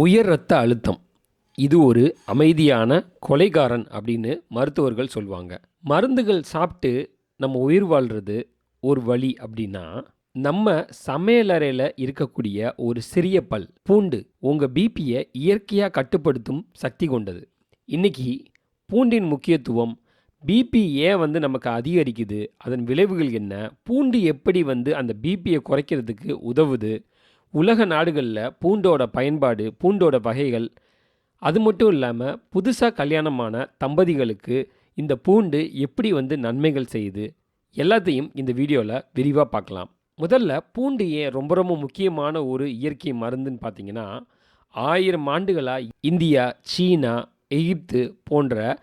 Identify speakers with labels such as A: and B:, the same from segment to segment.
A: உயர் இரத்த அழுத்தம். இது ஒரு அமைதியான கொலைகாரன் அப்படின்னு மருத்துவர்கள் சொல்லுவாங்க மருந்துகள் சாப்பிட்டு நம்ம உயிர் வாழ்கிறது ஒரு வழி அப்படின்னா நம்ம சமையலறையில் இருக்கக்கூடிய ஒரு சிறிய பல் பூண்டு உங்கள் பிபியை இயற்கையாக கட்டுப்படுத்தும் சக்தி கொண்டது. இன்னைக்கு பூண்டின் முக்கியத்துவம் பிபி ஏன் வந்து நமக்கு அதிகரிக்குது அதன் விளைவுகள் என்ன பூண்டு எப்படி வந்து அந்த பிபியை குறைக்கிறதுக்கு உதவுது உலக நாடுகளில் பூண்டோட பயன்பாடு பூண்டோட வகைகள் அது மட்டும் இல்லாமல் புதுசாக கல்யாணமான தம்பதிகளுக்கு இந்த பூண்டு எப்படி வந்து நன்மைகள் செய்யுது எல்லாத்தையும் இந்த வீடியோவில் விரிவாக பார்க்கலாம். முதல்ல பூண்டு ஏன் ரொம்ப ரொம்ப முக்கியமான ஒரு இயற்கை மருந்துன்னு பார்த்தீங்கன்னா ஆயிரம் ஆண்டுகளாக இந்தியா சீனா எகிப்து போன்ற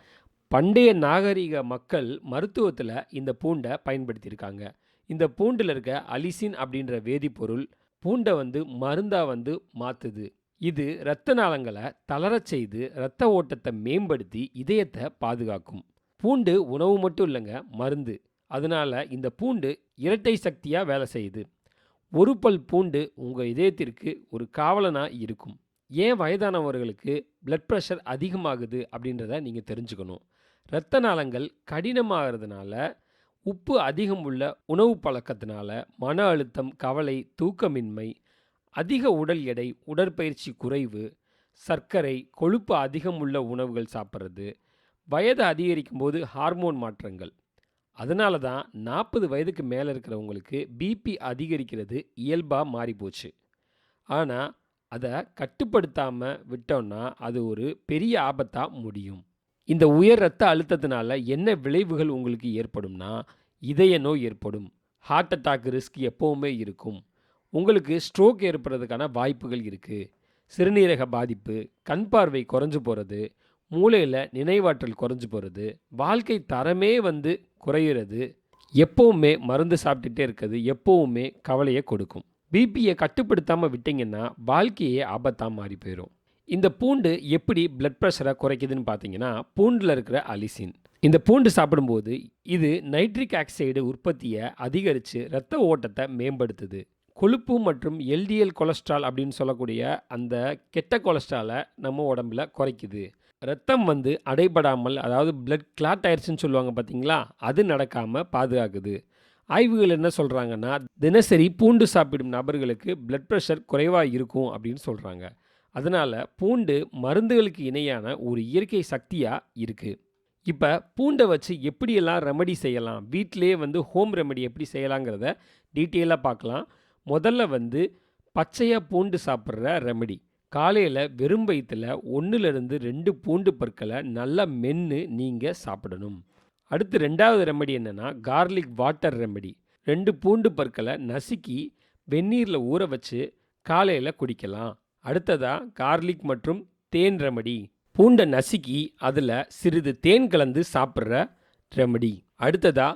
A: பண்டைய நாகரிக மக்கள் மருத்துவத்தில் இந்த பூண்டை பயன்படுத்தியிருக்காங்க. இந்த பூண்டில் இருக்க அலிசின் அப்படின்ற வேதிப்பொருள் பூண்டை வந்து மருந்தாக வந்து மாற்றுது இது இரத்த நாளங்களை தளரச் செய்து இரத்த ஓட்டத்தை மேம்படுத்தி இதயத்தை பாதுகாக்கும். பூண்டு உணவு மட்டும் இல்லைங்க மருந்து. அதனால இந்த பூண்டு இரட்டை சக்தியாக வேலை செய்யுது. ஒரு பல் பூண்டு உங்கள் இதயத்திற்கு ஒரு காவலனாக இருக்கும். ஏன் வயதானவர்களுக்கு பிளட் ப்ரெஷர் அதிகமாகுது அப்படின்றத நீங்கள் தெரிஞ்சுக்கணும். இரத்த நாளங்கள் கடினமாகிறதுனால உப்பு அதிகம் உள்ள உணவு பழக்கத்தினால மன அழுத்தம் கவலை தூக்கமின்மை அதிக உடல் எடை உடற்பயிற்சி குறைவு சர்க்கரை கொழுப்பு அதிகம் உள்ள உணவுகள் சாப்பிட்றது வயது அதிகரிக்கும் போது ஹார்மோன் மாற்றங்கள். அதனால தான் நாற்பது வயதுக்கு மேலே இருக்கிறவங்களுக்கு பிபி அதிகரிக்கிறது இயல்பாக மாறிப்போச்சு. ஆனால் அதை கட்டுப்படுத்தாமல் விட்டோம்னா அது ஒரு பெரிய ஆபத்தாக முடியும். இந்த உயர் ரத்த அழுத்தத்தினால என்ன விளைவுகள் உங்களுக்கு ஏற்படும்னா இதய நோய் ஏற்படும் ஹார்ட் அட்டாக் ரிஸ்க் எப்போவுமே இருக்கும். உங்களுக்கு ஸ்ட்ரோக் ஏற்படுறதுக்கான வாய்ப்புகள் இருக்குது சிறுநீரக பாதிப்பு கண் பார்வை குறைஞ்சு போகிறது மூளையில் நினைவாற்றல் குறைஞ்சு போகிறது வாழ்க்கை தரமே வந்து குறையிறது எப்போவுமே மருந்து சாப்பிட்டுட்டே இருக்கிறது எப்போவுமே கவலையை கொடுக்கும். பிபியை கட்டுப்படுத்தாமல் விட்டிங்கன்னா வாழ்க்கையே ஆபத்தாக மாறி போயிடும் இந்த பூண்டு எப்படி பிளட் ப்ரெஷரை குறைக்குதுன்னு பார்த்தீங்கன்னா பூண்டில் இருக்கிற அலிசின். இந்த பூண்டு சாப்பிடும்போது இது நைட்ரிக் ஆக்சைடு உற்பத்தியை அதிகரித்து இரத்த ஓட்டத்தை மேம்படுத்துது. கொழுப்பு மற்றும் எல்டிஎல் கொலஸ்ட்ரால் அப்படின்னு சொல்லக்கூடிய அந்த கெட்ட கொலஸ்ட்ராலை நம்ம உடம்புல குறைக்குது. ரத்தம் வந்து அடைபடாமல் அதாவது பிளட் கிளாட் ஆயிடுச்சுன்னு சொல்லுவாங்க பார்த்தீங்களா அது நடக்காமல் பாதுகாக்குது. ஆய்வுகள் என்ன சொல்கிறாங்கன்னா தினசரி பூண்டு சாப்பிடும் நபர்களுக்கு பிளட் ப்ரெஷர் குறைவாக இருக்கும் அப்படின்னு சொல்கிறாங்க அதனால் பூண்டு மருந்துகளுக்கு இணையான ஒரு இயற்கை சக்தியாக இருக்குது இப்போ பூண்டை வச்சு எப்படியெல்லாம் ரெமடி செய்யலாம்? வீட்டிலேயே வந்து ஹோம் ரெமடி எப்படி செய்யலாங்கிறத டீட்டெயிலாக பார்க்கலாம். முதல்ல வந்து பச்சையாக பூண்டு சாப்பிட்ற ரெமடி காலையில் வெறும் வயிற்றில் ஒன்றுலேருந்து ரெண்டு பூண்டு பற்களை நல்லா மென்று நீங்கள் சாப்பிடணும். அடுத்து ரெண்டாவது ரெமடி என்னென்னா கார்லிக் வாட்டர் ரெமடி ரெண்டு பூண்டு பற்களை நசுக்கி வெந்நீரில் ஊற வச்சு காலையில் குடிக்கலாம். அடுத்ததாக கார்லிக் மற்றும் தேன் ரெமடி. பூண்டை நசுக்கி அதில் சிறிது தேன் கலந்து சாப்பிட்ற ரெமடி. அடுத்ததாக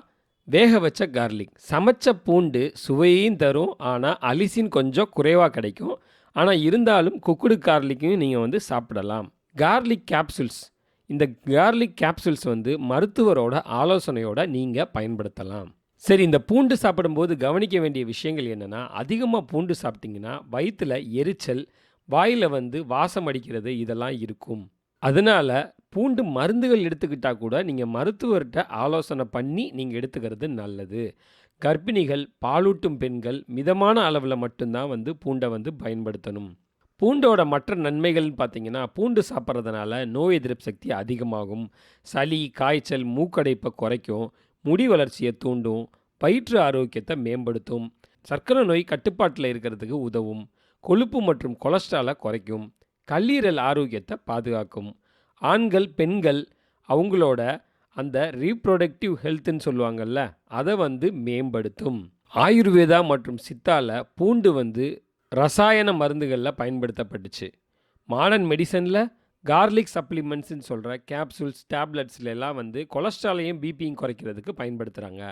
A: வேக வச்ச கார்லிக். சமைச்ச பூண்டு சுவையையும் தரும் ஆனால் அலிசின் கொஞ்சம் குறைவாக கிடைக்கும். ஆனால் இருந்தாலும் குக்குடு கார்லிக்கையும் நீங்கள் வந்து சாப்பிடலாம். Garlic capsules. இந்த கார்லிக் கேப்சூல்ஸ் வந்து மருத்துவரோட ஆலோசனையோட நீங்கள் பயன்படுத்தலாம். சரி இந்த பூண்டு சாப்பிடும்போது கவனிக்க வேண்டிய விஷயங்கள் என்னென்னா அதிகமாக பூண்டு சாப்பிட்டிங்கன்னா வயிற்றில் எரிச்சல் வாயில் வந்து வாசம் அடிக்கிறது இதெல்லாம் இருக்கும். அதனால் பூண்டு மருந்துகள் எடுத்துக்கிட்டால் கூட நீங்கள் மருத்துவர்கிட்ட ஆலோசனை பண்ணி நீங்கள் எடுத்துக்கிறது நல்லது. கர்ப்பிணிகள் பாலூட்டும் பெண்கள் மிதமான அளவில் மட்டும்தான் வந்து பூண்டை வந்து பயன்படுத்தணும். பூண்டோட மற்ற நன்மைகள்னு பார்த்தீங்கன்னா பூண்டு சாப்பிட்றதுனால நோய் எதிர்ப்பு சக்தி அதிகமாகும். சளி காய்ச்சல் மூக்கடைப்பை குறைக்கும். முடி வளர்ச்சியை தூண்டும். வயிற்று ஆரோக்கியத்தை மேம்படுத்தும். சர்க்கரை நோய் கட்டுப்பாட்டில் இருக்கிறதுக்கு உதவும். கொழுப்பு மற்றும் கொலஸ்ட்ராலை குறைக்கும் கல்லீரல் ஆரோக்கியத்தை பாதுகாக்கும். ஆண்கள் பெண்கள் அவங்களோட அந்த ரீப்ரொடக்டிவ் ஹெல்த்துன்னு சொல்லுவாங்கல்ல அதை வந்து மேம்படுத்தும். ஆயுர்வேதா மற்றும் சித்தால பூண்டு வந்து ரசாயன மருந்துகளில் பயன்படுத்தப்பட்டுச்சு. மாடர்ன் மெடிசனில் கார்லிக் சப்ளிமெண்ட்ஸ்னு சொல்கிற கேப்சூல்ஸ் டேப்லெட்ஸ்ல எல்லாம் வந்து கொலஸ்ட்ராலையும் பிபியும் குறைக்கிறதுக்கு பயன்படுத்துகிறாங்க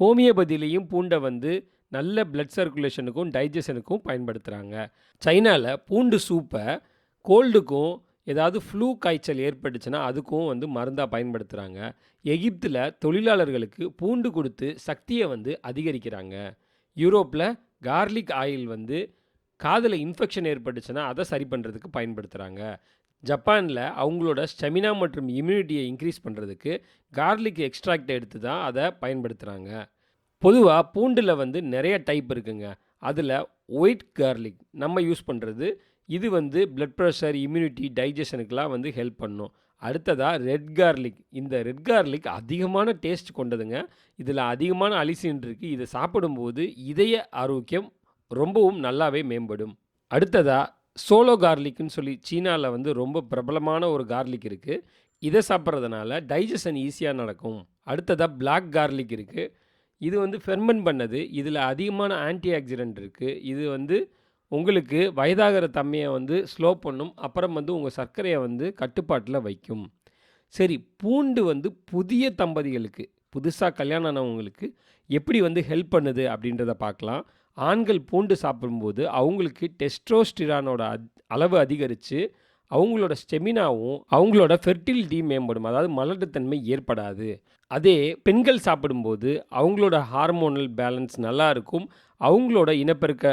A: ஹோமியோபதியிலையும் பூண்டை வந்து நல்ல பிளட் சர்க்குலேஷனுக்கும் டைஜஷனுக்கும் பயன்படுத்துகிறாங்க சைனாவில் பூண்டு சூப்பை கோல்டுக்கும் ஏதாவது ஃப்ளூ காய்ச்சல் ஏற்பட்டுச்சுன்னா அதுக்கும் வந்து மருந்தாக பயன்படுத்துகிறாங்க எகிப்தில் தொழிலாளர்களுக்கு பூண்டு கொடுத்து சக்தியை வந்து அதிகரிக்கிறாங்க. யூரோப்பில் கார்லிக் ஆயில் வந்து காதில் இன்ஃபெக்ஷன் ஏற்பட்டுச்சுன்னா அதை சரி பண்ணுறதுக்கு பயன்படுத்துகிறாங்க ஜப்பானில் அவங்களோட ஸ்டெமினா மற்றும் இம்யூனிட்டியை இன்க்ரீஸ் பண்ணுறதுக்கு கார்லிக் எக்ஸ்ட்ராக்ட் எடுத்து தான் அதை பயன்படுத்துகிறாங்க பொதுவாக பூண்டில் வந்து நிறைய டைப் இருக்குங்க. அதில் ஒயிட் கார்லிக் நம்ம யூஸ் பண்ணுறது இது வந்து பிளட் ப்ரெஷர் இம்யூனிட்டி டைஜஷனுக்கெலாம் வந்து ஹெல்ப் பண்ணும். அடுத்ததாக ரெட் கார்லிக் இந்த ரெட் கார்லிக் அதிகமான டேஸ்ட் கொண்டதுங்க. இதில் அதிகமான அலிசின் இருக்குது இதை சாப்பிடும்போது இதய ஆரோக்கியம் ரொம்பவும் நல்லாவே மேம்படும். அடுத்ததாக சோலோ கார்லிக்னு சொல்லி சீனாவில் வந்து ரொம்ப பிரபலமான ஒரு கார்லிக் இருக்குது இதை சாப்பிட்றதுனால டைஜஷன் ஈஸியாக நடக்கும். அடுத்ததாக பிளாக் கார்லிக் இருக்குது இது வந்து ஃபெர்மெண்ட் பண்ணது. இதில் அதிகமான ஆன்டி ஆக்சிடென்ட் இருக்குது இது வந்து உங்களுக்கு வயதாகிற தன்மையை வந்து ஸ்லோ பண்ணும். அப்புறம் வந்து உங்கள் சர்க்கரையை வந்து கட்டுப்பாட்டில் வைக்கும். சரி பூண்டு வந்து புதிய தம்பதிகளுக்கு புதுசாக கல்யாணம் ஆனவங்களுக்கு எப்படி வந்து ஹெல்ப் பண்ணுது அப்படின்றத பார்க்கலாம். ஆண்கள் பூண்டு சாப்பிடும்போது அவங்களுக்கு டெஸ்ட்ரோஸ்டிரானோட அளவு அதிகரித்து அவங்களோட ஸ்டெமினாவும் அவங்களோட ஃபெர்டிலிட்டி மேம்படும். அதாவது மலட்டுத்தன்மை ஏற்படாது. அதே பெண்கள் சாப்பிடும்போது அவங்களோட ஹார்மோனல் பேலன்ஸ் நல்லா இருக்கும். அவங்களோட இனப்பெருக்க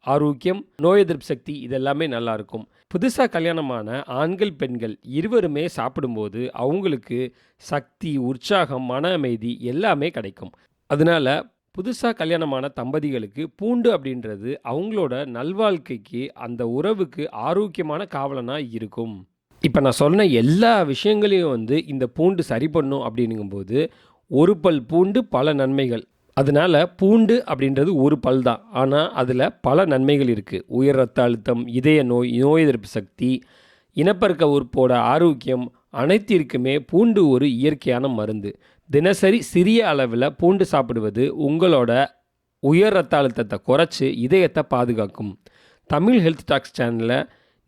A: ஆரோக்கியம் நோய் எதிர்ப்பு சக்தி இதெல்லாமே நல்லா இருக்கும். புதுசாக கல்யாணமான ஆண்கள் பெண்கள் இருவருமே சாப்பிடும்போது அவங்களுக்கு சக்தி உற்சாகம் மன அமைதி எல்லாமே கிடைக்கும். அதனால புதுசாக கல்யாணமான தம்பதிகளுக்கு பூண்டு அப்படின்றது அவங்களோட நல்வாழ்க்கைக்கு அந்த உறவுக்கு ஆரோக்கியமான காவலனாக இருக்கும். இப்போ நான் சொன்ன எல்லா விஷயங்களையும் வந்து இந்த பூண்டு சரி பண்ணும் அப்படிங்கும்போது ஒரு பல் பூண்டு பல நன்மைகள். அதனால பூண்டு அப்படின்றது ஒரு பல் தான். ஆனால் அதில் பல நன்மைகள் இருக்குது உயர் ரத்த அழுத்தம் இதய நோய் நோய் எதிர்ப்பு சக்தி இனப்பெருக்க உறுப்போட ஆரோக்கியம் அனைத்திற்குமே பூண்டு ஒரு இயற்கையான மருந்து. தினசரி சிறிய அளவில் பூண்டு சாப்பிடுவது உங்களோட உயர் ரத்த அழுத்தத்தை குறைச்சி இதயத்தை பாதுகாக்கும். தமிழ் ஹெல்த் டாக்ஸ் சேனலை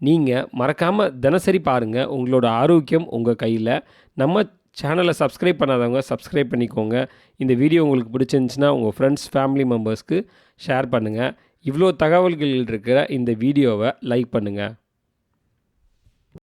A: நீங்கள் மறக்காமல் தினசரி பாருங்கள் உங்களோட ஆரோக்கியம் உங்கள் கையில். நம்ம சேனலை சப்ஸ்கிரைப் பண்ணாதவங்க சப்ஸ்கிரைப் பண்ணிக்கோங்க. இந்த வீடியோ உங்களுக்கு பிடிச்சிருந்துச்சின்னா உங்கள் ஃப்ரெண்ட்ஸ் ஃபேமிலி மெம்பர்ஸ்க்கு ஷேர் பண்ணுங்கள் இவ்வளோ தகவல்கள் இருக்கிற இந்த வீடியோவை லைக் பண்ணுங்கள்